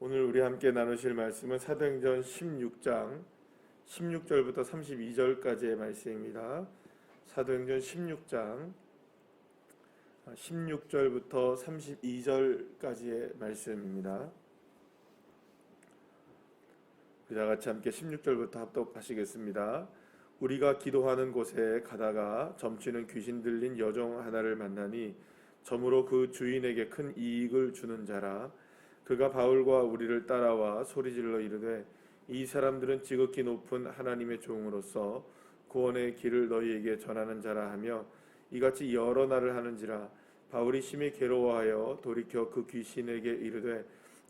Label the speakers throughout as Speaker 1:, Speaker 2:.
Speaker 1: 오늘 우리 함께 나누실 말씀은 사도행전 16장 16절부터 32절까지의 말씀입니다. 사도행전 16장 16절부터 32절까지의 말씀입니다. 우리 다 같이 함께 16절부터 합독하시겠습니다. 우리가 기도하는 곳에 가다가 점치는 귀신 들린 여종 하나를 만나니 점으로 그 주인에게 큰 이익을 주는 자라 그가 바울과 우리를 따라와 소리질러 이르되 이 사람들은 지극히 높은 하나님의 종으로서 구원의 길을 너희에게 전하는 자라 하며 이같이 여러 날을 하는지라. 바울이 심히 괴로워하여 돌이켜 그 귀신에게 이르되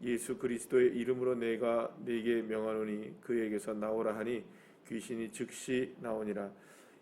Speaker 1: 예수 그리스도의 이름으로 내가 네게 명하노니 그에게서 나오라 하니 귀신이 즉시 나오니라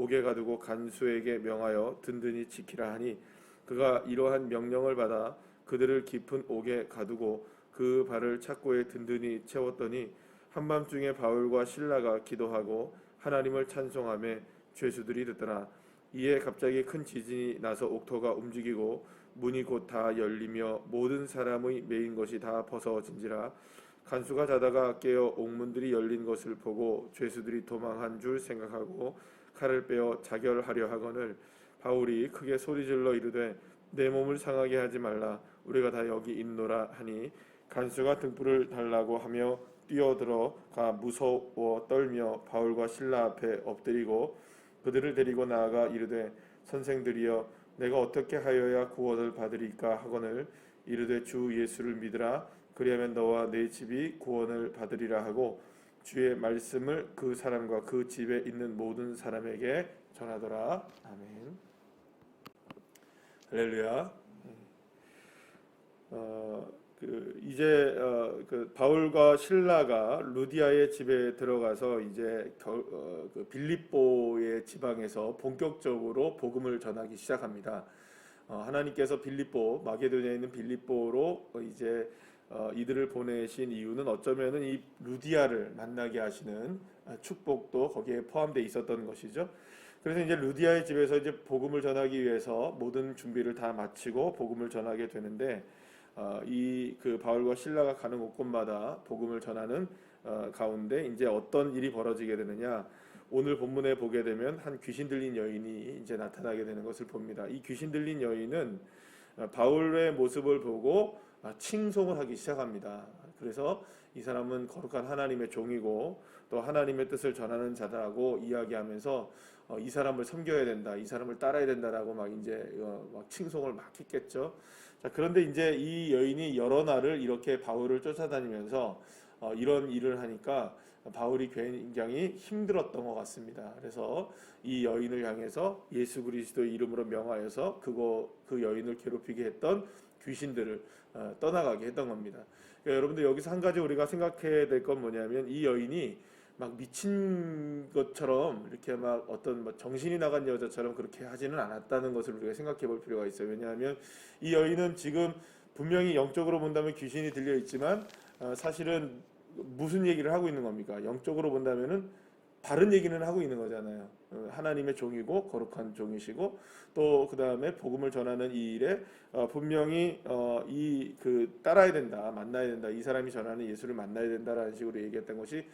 Speaker 1: 옥에 가두고 간수에게 명하여 든든히 지키라 하니 그가 이러한 명령을 받아 그들을 깊은 옥에 가두고 그 발을 착고에 든든히 채웠더니 한밤중에 바울과 신라가 기도하고 하나님을 찬송하며 죄수들이 듣더라. 이에 갑자기 큰 지진이 나서 옥토가 움직이고 문이 곧 다 열리며 모든 사람의 메인 것이 다 벗어진지라 간수가 자다가 깨어 옥문들이 열린 것을 보고 죄수들이 도망한 줄 생각하고 칼을 빼어 자결하려 하거늘 바울이 크게 소리질러 이르되 내 몸을 상하게 하지 말라. 우리가 다 여기 있노라 하니 간수가 등불을 달라고 하며 뛰어들어 가 무서워 떨며 바울과 신라 앞에 엎드리고 그들을 데리고 나아가 이르되 선생들이여 내가 어떻게 하여야 구원을 받으리까 하거늘 이르되 주 예수를 믿으라. 그리하면 너와 내 집이 구원을 받으리라 하고 주의 말씀을 그 사람과 그 집에 있는 모든 사람에게 전하더라. 아멘. 할렐루야. 어, 그 이제 어, 그 바울과 신라가 루디아의 집에 들어가서 이제 결, 어, 그 빌립보의 지방에서 본격적으로 복음을 전하기 시작합니다. 어, 하나님께서 빌립보 마게도니아에 있는 빌립보로 이제 어, 이들을 보내신 이유는 어쩌면은 이 루디아를 만나게 하시는 축복도 거기에 포함되어 있었던 것이죠. 그래서 이제 루디아의 집에서 이제 복음을 전하기 위해서 모든 준비를 다 마치고 복음을 전하게 되는데 어, 이그 바울과 신라가 가는 곳곳마다 복음을 전하는 어, 가운데 이제 어떤 일이 벌어지게 되느냐 오늘 본문에 보게 되면 한 귀신 들린 여인이 이제 나타나게 되는 것을 봅니다. 이 귀신 들린 여인은 어, 바울의 모습을 보고 아, 칭송을 하기 시작합니다. 그래서 이 사람은 거룩한 하나님의 종이고 또 하나님의 뜻을 전하는 자다라고 이야기하면서 어, 이 사람을 섬겨야 된다, 이 사람을 따라야 된다라고 막 이제 어, 막 칭송을 막 했겠죠. 자 그런데 이제 이 여인이 여러 날을 이렇게 바울을 쫓아다니면서 어, 이런 일을 하니까 바울이 굉장히 힘들었던 것 같습니다. 그래서 이 여인을 향해서 예수 그리스도의 이름으로 명하여서 그거 그 여인을 괴롭히게 했던 귀신들을 어, 떠나가게 했던 겁니다. 그러니까 여러분들 여기서 한 가지 우리가 생각해야 될 건 뭐냐면 이 여인이 막 미친 것처럼 이렇게 막 어떤 뭐 정신이 나간 여자처럼 그렇게 하지는 않았다는 것을 우리가 생각해 볼 필요가 있어요. 왜냐하면 이 여인은 지금 분명히 영적으로 본다면 귀신이 들려 있지만 어, 사실은 무슨 얘기를 하고 있는 겁니까? 영적으로 본다면은 바른 얘기는 하고 있는 거잖아요. 어, 하나님의 종이고 거룩한 종이시고 또 그 다음에 복음을 전하는 이 일에 어, 분명히 어, 이그 따라야 된다, 만나야 된다, 이 사람이 전하는 예수를 만나야 된다라는 식으로 얘기했던 것이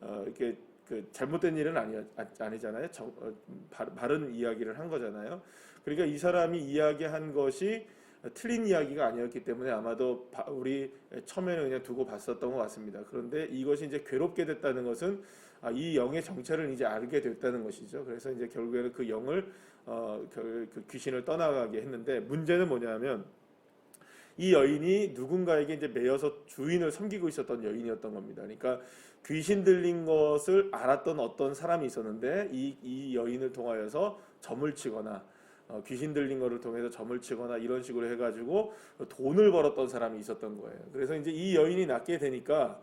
Speaker 1: 어, 이렇게 그 잘못된 일은 아니 아니잖아요. 정, 어, 바른 이야기를 한 거잖아요. 그러니까 이 사람이 이야기한 것이 틀린 이야기가 아니었기 때문에 아마도 우리 처음에는 그냥 두고 봤었던 것 같습니다. 그런데 이것이 이제 괴롭게 됐다는 것은 아, 이 영의 정체를 이제 알게 됐다는 것이죠. 그래서 이제 결국에는 그 영을 어, 그 귀신을 떠나가게 했는데 문제는 뭐냐면 이 여인이 누군가에게 이제 매여서 주인을 섬기고 있었던 여인이었던 겁니다. 그러니까 귀신 들린 것을 알았던 어떤 사람이 있었는데 이, 이 여인을 통하여서 점을 치거나 어, 귀신 들린 거를 통해서 점을 치거나 이런 식으로 해가지고 돈을 벌었던 사람이 있었던 거예요. 그래서 이제 이 여인이 낫게 되니까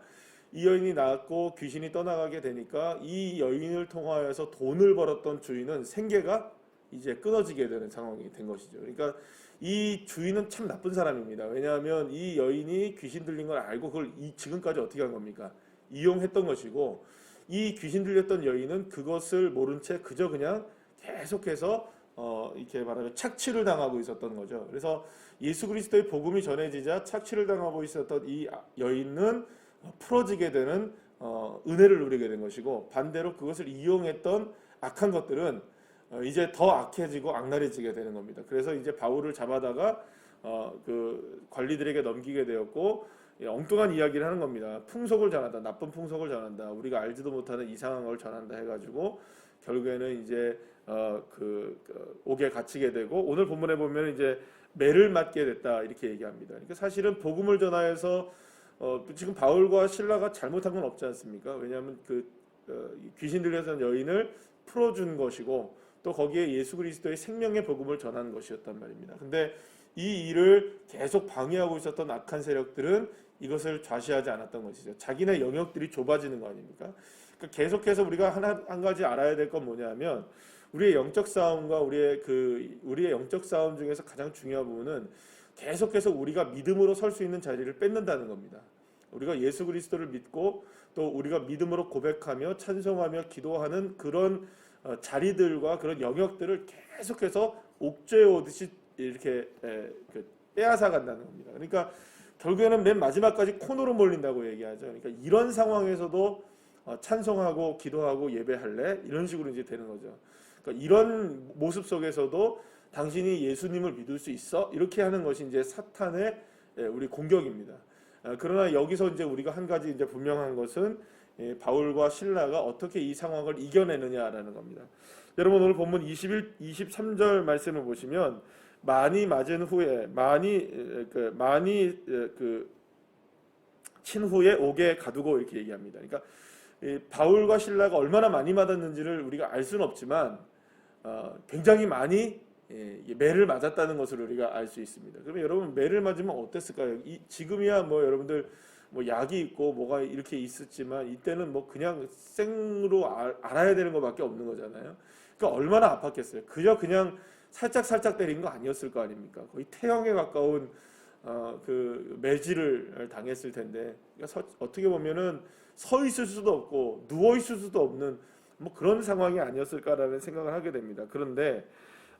Speaker 1: 이 여인이 낳았고 귀신이 떠나가게 되니까 이 여인을 통하여서 돈을 벌었던 주인은 생계가 이제 끊어지게 되는 상황이 된 것이죠. 그러니까 이 주인은 참 나쁜 사람입니다. 왜냐하면 이 여인이 귀신 들린 걸 알고 그걸 이 지금까지 어떻게 한 겁니까? 이용했던 것이고 이 귀신 들렸던 여인은 그것을 모른 채 그저 그냥 계속해서 어 이렇게 말하면 착취를 당하고 있었던 거죠. 그래서 예수 그리스도의 복음이 전해지자 착취를 당하고 있었던 이 여인은 풀어지게 되는 어 은혜를 누리게 된 것이고 반대로 그것을 이용했던 악한 것들은 어, 이제 더 악해지고 악랄해지게 되는 겁니다. 그래서 이제 바울을 잡아다가 어, 그 관리들에게 넘기게 되었고 예, 엉뚱한 이야기를 하는 겁니다. 풍속을 전한다, 나쁜 풍속을 전한다, 우리가 알지도 못하는 이상한 걸 전한다 해가지고 결국에는 이제 어, 그, 그 옥에 갇히게 되고 오늘 본문에 보면 이제 매를 맞게 됐다 이렇게 얘기합니다. 그러니까 사실은 복음을 전하여서 어, 지금 바울과 신라가 잘못한 건 없지 않습니까? 왜냐하면 그 어, 귀신 들려선 여인을 풀어준 것이고 또 거기에 예수 그리스도의 생명의 복음을 전하는 것이었단 말입니다. 근데 이 일을 계속 방해하고 있었던 악한 세력들은 이것을 좌시하지 않았던 것이죠. 자기네 영역들이 좁아지는 거 아닙니까? 그러니까 계속해서 우리가 하나 한 가지 알아야 될 건 뭐냐면 우리의 영적 싸움과 우리의 그 우리의 영적 싸움 중에서 가장 중요한 부분은 계속해서 우리가 믿음으로 설 수 있는 자리를 뺏는다는 겁니다. 우리가 예수 그리스도를 믿고 또 우리가 믿음으로 고백하며 찬송하며 기도하는 그런 어, 자리들과 그런 영역들을 계속해서 옥죄어 오듯이 이렇게 에, 그 빼앗아 간다는 겁니다. 그러니까 결국에는 맨 마지막까지 코너로 몰린다고 얘기하죠. 그러니까 이런 상황에서도 어, 찬송하고 기도하고 예배할래 이런 식으로 이제 되는 거죠. 그러니까 이런 모습 속에서도 당신이 예수님을 믿을 수 있어 이렇게 하는 것이 이제 사탄의 예, 우리 공격입니다. 아, 그러나 여기서 이제 우리가 한 가지 이제 분명한 것은 예, 바울과 신라가 어떻게 이 상황을 이겨내느냐라는 겁니다. 여러분 오늘 본문 21, 23절 말씀을 보시면 많이 맞은 후에 많이 에, 그 많이 에, 그 친 후에 옥에 가두고 이렇게 얘기합니다. 그러니까 이 바울과 신라가 얼마나 많이 맞았는지를 우리가 알 수는 없지만 어, 굉장히 많이 예, 이 매를 맞았다는 것을 우리가 알 수 있습니다. 그러면 여러분 매를 맞으면 어땠을까요? 이, 지금이야 뭐 여러분들 뭐 약이 있고 뭐가 이렇게 있었지만 이때는 뭐 그냥 생으로 알, 알아야 되는 것밖에 없는 거잖아요. 그러니까 얼마나 아팠겠어요. 그저 그냥 살짝 살짝 때린 거 아니었을 거 아닙니까? 거의 태형에 가까운 어, 그 매질을 당했을 텐데 그러니까 서, 어떻게 보면은 서 있을 수도 없고 누워 있을 수도 없는 뭐 그런 상황이 아니었을까라는 생각을 하게 됩니다. 그런데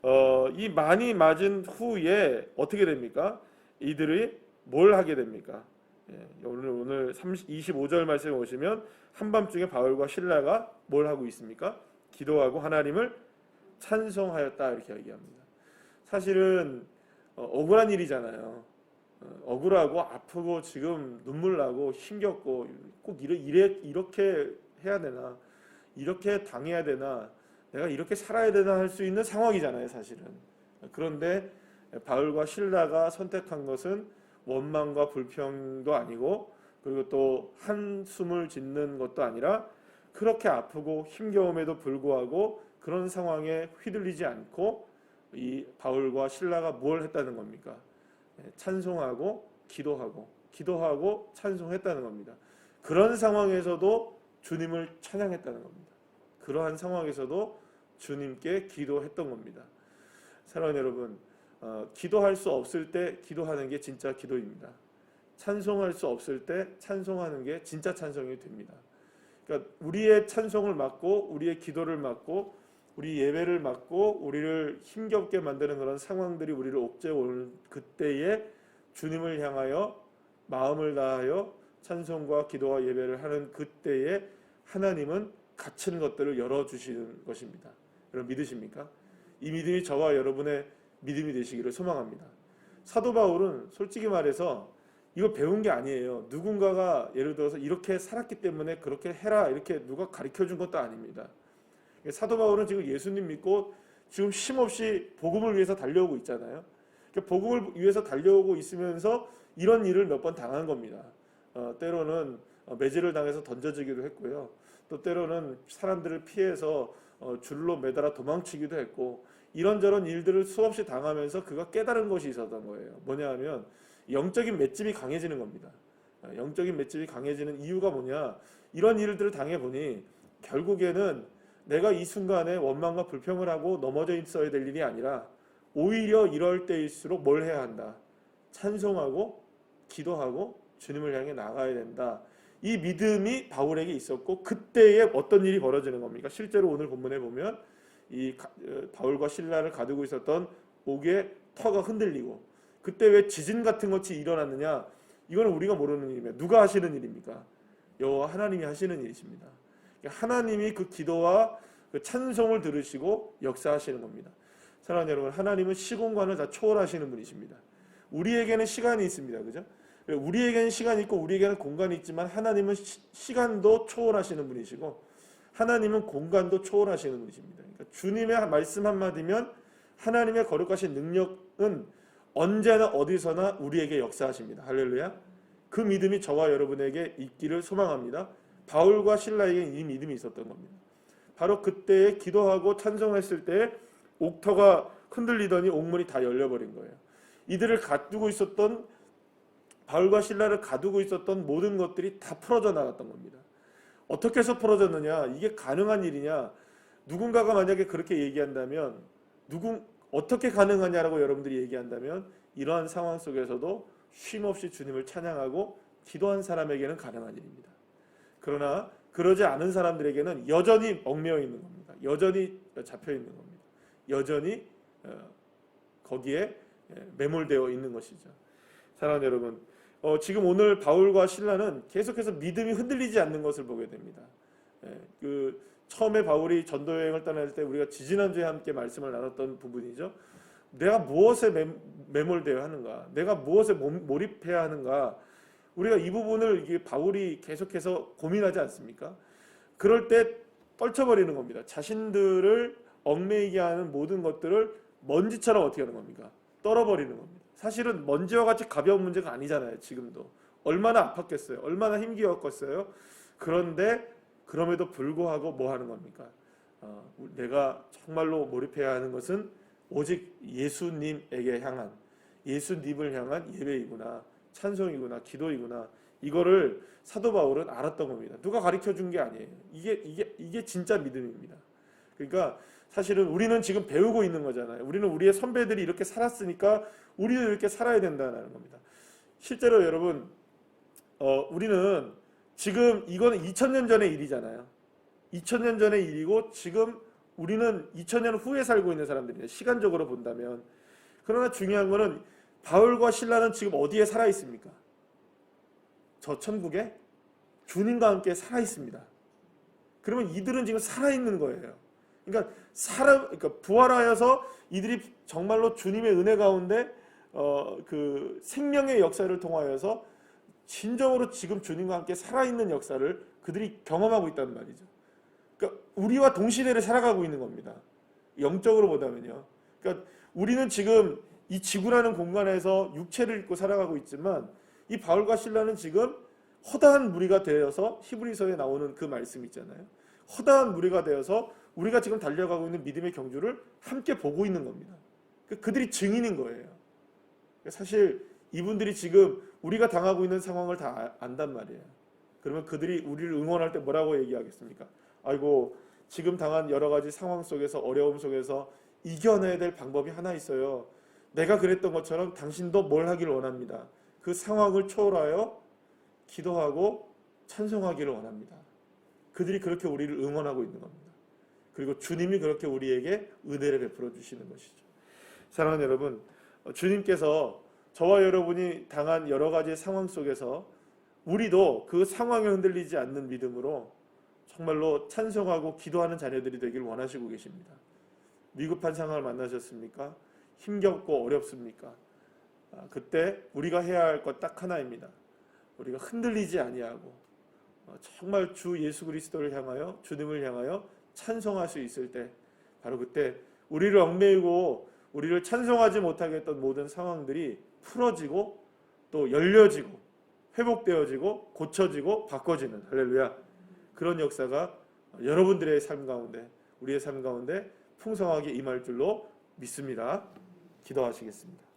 Speaker 1: 어, 이 많이 맞은 후에 어떻게 됩니까? 이들이 뭘 하게 됩니까? 예, 오늘 오늘 30, 25절 말씀에 보시면 한밤중에 바울과 신라가 뭘 하고 있습니까? 기도하고 하나님을 찬송하였다 이렇게 얘기합니다. 사실은 어, 억울한 일이잖아요. 어, 억울하고 아프고 지금 눈물 나고 힘겹고 꼭 이래, 이래 이렇게 해야 되나 이렇게 당해야 되나 내가 이렇게 살아야 되나 할 수 있는 상황이잖아요, 사실은. 그런데 바울과 신라가 선택한 것은 원망과 불평도 아니고 그리고 또 한숨을 짓는 것도 아니라 그렇게 아프고 힘겨움에도 불구하고 그런 상황에 휘둘리지 않고 이 바울과 신라가 뭘 했다는 겁니까? 예, 찬송하고 기도하고 기도하고 찬송했다는 겁니다. 그런 상황에서도 주님을 찬양했다는 겁니다. 그러한 상황에서도 주님께 기도했던 겁니다. 사랑하는 여러분, 어, 기도할 수 없을 때 기도하는 게 진짜 기도입니다. 찬송할 수 없을 때 찬송하는 게 진짜 찬송이 됩니다. 그러니까 우리의 찬송을 맡고 우리의 기도를 맡고 우리 예배를 맡고 우리를 힘겹게 만드는 그런 상황들이 우리를 옥죄어 오는 그때에 주님을 향하여 마음을 다하여 찬송과 기도와 예배를 하는 그때에 하나님은 갇힌 것들을 열어 주시는 것입니다. 여러분 믿으십니까? 이 믿음이 저와 여러분의 믿음이 되시기를 소망합니다. 사도 바울은 솔직히 말해서 이거 배운 게 아니에요. 누군가가 예를 들어서 이렇게 살았기 때문에 그렇게 해라 이렇게 누가 가르쳐 준 것도 아닙니다. 사도 바울은 지금 예수님 믿고 지금 쉼없이 복음을 위해서 달려오고 있잖아요. 그러니까 복음을 위해서 달려오고 있으면서 이런 일을 몇 번 당한 겁니다. 어, 때로는 매질을 당해서 던져지기도 했고요. 또 때로는 사람들을 피해서 어, 줄로 매달아 도망치기도 했고 이런저런 일들을 수없이 당하면서 그가 깨달은 것이 있었던 거예요. 뭐냐 하면 영적인 맷집이 강해지는 겁니다. 어, 영적인 맷집이 강해지는 이유가 뭐냐? 이런 일들을 당해 보니 결국에는 내가 이 순간에 원망과 불평을 하고 넘어져 있어야 될 일이 아니라 오히려 이럴 때일수록 뭘 해야 한다. 찬송하고 기도하고 주님을 향해 나가야 된다. 이 믿음이 바울에게 있었고 그때에 어떤 일이 벌어지는 겁니까? 실제로 오늘 본문에 보면 이 가- 어, 바울과 신라를 가두고 있었던 옥의 터가 흔들리고 그때 왜 지진 같은 것이 일어났느냐? 이거는 우리가 모르는 일이며 누가 하시는 일입니까? 여호와 하나님이 하시는 일이십니다. 그러니까 하나님이 그 기도와 그 찬송을 들으시고 역사하시는 겁니다. 사랑하는 여러분, 하나님은 시공간을 다 초월하시는 분이십니다. 우리에게는 시간이 있습니다. 그죠? 우리에게는 시간이 있고 우리에게는 공간이 있지만 하나님은 시, 시간도 초월하시는 분이시고 하나님은 공간도 초월하시는 분이십니다. 그러니까 주님의 말씀 한마디면 하나님의 거룩하신 능력은 언제나 어디서나 우리에게 역사하십니다. 할렐루야. 그 믿음이 저와 여러분에게 있기를 소망합니다. 바울과 신라에게 이 믿음이 있었던 겁니다. 바로 그때에 기도하고 찬송했을 때 옥터가 흔들리더니 옥문이 다 열려버린 거예요. 이들을 가두고 있었던 바울과 신라를 가두고 있었던 모든 것들이 다 풀어져 나갔던 겁니다. 어떻게 해서 풀어졌느냐? 이게 가능한 일이냐? 누군가가 만약에 그렇게 얘기한다면 누군 어떻게 가능하냐라고 여러분들이 얘기한다면 이러한 상황 속에서도 쉼 없이 주님을 찬양하고 기도한 사람에게는 가능한 일입니다. 그러나 그러지 않은 사람들에게는 여전히 얽매여 있는 겁니다. 여전히 잡혀 있는 겁니다. 여전히 어, 거기에 예, 매몰되어 있는 것이죠. 사랑하는 여러분, 어, 지금 오늘 바울과 신라는 계속해서 믿음이 흔들리지 않는 것을 보게 됩니다. 예, 그 처음에 바울이 전도 여행을 떠날 때 우리가 지지난주에 함께 말씀을 나눴던 부분이죠. 내가 무엇에 매, 매몰되어 하는가? 내가 무엇에 몸- 몰입해야 하는가? 우리가 이 부분을 이게 바울이 계속해서 고민하지 않습니까? 그럴 때 떨쳐버리는 겁니다. 자신들을 얽매이게 하는 모든 것들을 먼지처럼 어떻게 하는 겁니까? 떨어버리는 겁니다. 사실은 먼지와 같이 가벼운 문제가 아니잖아요. 지금도 얼마나 아팠겠어요. 얼마나 힘기웠겠어요. 그런데 그럼에도 불구하고 뭐 하는 겁니까? 어, 내가 정말로 몰입해야 하는 것은 오직 예수님에게 향한 예수님을 향한 예배이구나 찬송이구나 기도이구나 이거를 사도 바울은 알았던 겁니다. 누가 가르쳐 준 게 아니에요. 이게 이게 이게 진짜 믿음입니다. 그러니까 사실은 우리는 지금 배우고 있는 거잖아요. 우리는 우리의 선배들이 이렇게 살았으니까 우리도 이렇게 살아야 된다는 겁니다. 실제로 여러분 어, 우리는 지금 이거는 2000년 전의 일이잖아요. 2000년 전의 일이고 지금 우리는 2000년 후에 살고 있는 사람들이에요. 시간적으로 본다면. 그러나 중요한 거는 바울과 신라는 지금 어디에 살아 있습니까? 저 천국에 주님과 함께 살아 있습니다. 그러면 이들은 지금 살아 있는 거예요. 그러니까 살아 그러니까 부활하여서 이들이 정말로 주님의 은혜 가운데 어 그 생명의 역사를 통하여서 진정으로 지금 주님과 함께 살아있는 역사를 그들이 경험하고 있다는 말이죠. 그러니까 우리와 동시대를 살아가고 있는 겁니다. 영적으로 보다면요. 그러니까 우리는 지금 이 지구라는 공간에서 육체를 입고 살아가고 있지만 이 바울과 신라는 지금 허다한 무리가 되어서 히브리서에 나오는 그 말씀 있잖아요. 허다한 무리가 되어서 우리가 지금 달려가고 있는 믿음의 경주를 함께 보고 있는 겁니다. 그러니까 그들이 증인인 거예요. 그러니까 사실 이분들이 지금 우리가 당하고 있는 상황을 다 아- 안단 말이에요. 그러면 그들이 우리를 응원할 때 뭐라고 얘기하겠습니까? 아이고 지금 당한 여러 가지 상황 속에서 어려움 속에서 이겨내야 될 방법이 하나 있어요. 내가 그랬던 것처럼 당신도 뭘 하기를 원합니다. 그 상황을 초월하여 기도하고 찬송하기를 원합니다. 그들이 그렇게 우리를 응원하고 있는 겁니다. 그리고 주님이 그렇게 우리에게 은혜를 베풀어 주시는 것이죠. 사랑하는 여러분, 어, 주님께서 저와 여러분이 당한 여러 가지 상황 속에서 우리도 그 상황에 흔들리지 않는 믿음으로 정말로 찬송하고 기도하는 자녀들이 되길 원하시고 계십니다. 위급한 상황을 만나셨습니까? 힘겹고 어렵습니까? 아, 그때 우리가 해야 할 것 딱 하나입니다. 우리가 흔들리지 아니하고 어, 정말 주 예수 그리스도를 향하여 주님을 향하여 찬송할 수 있을 때 바로 그때 우리를 얽매이고 우리를 찬송하지 못하게 했던 모든 상황들이 풀어지고 또 열려지고 회복되어지고 고쳐지고 바꿔지는 할렐루야 그런 역사가 여러분들의 삶 가운데 우리의 삶 가운데 풍성하게 임할 줄로 믿습니다. 기도하시겠습니다.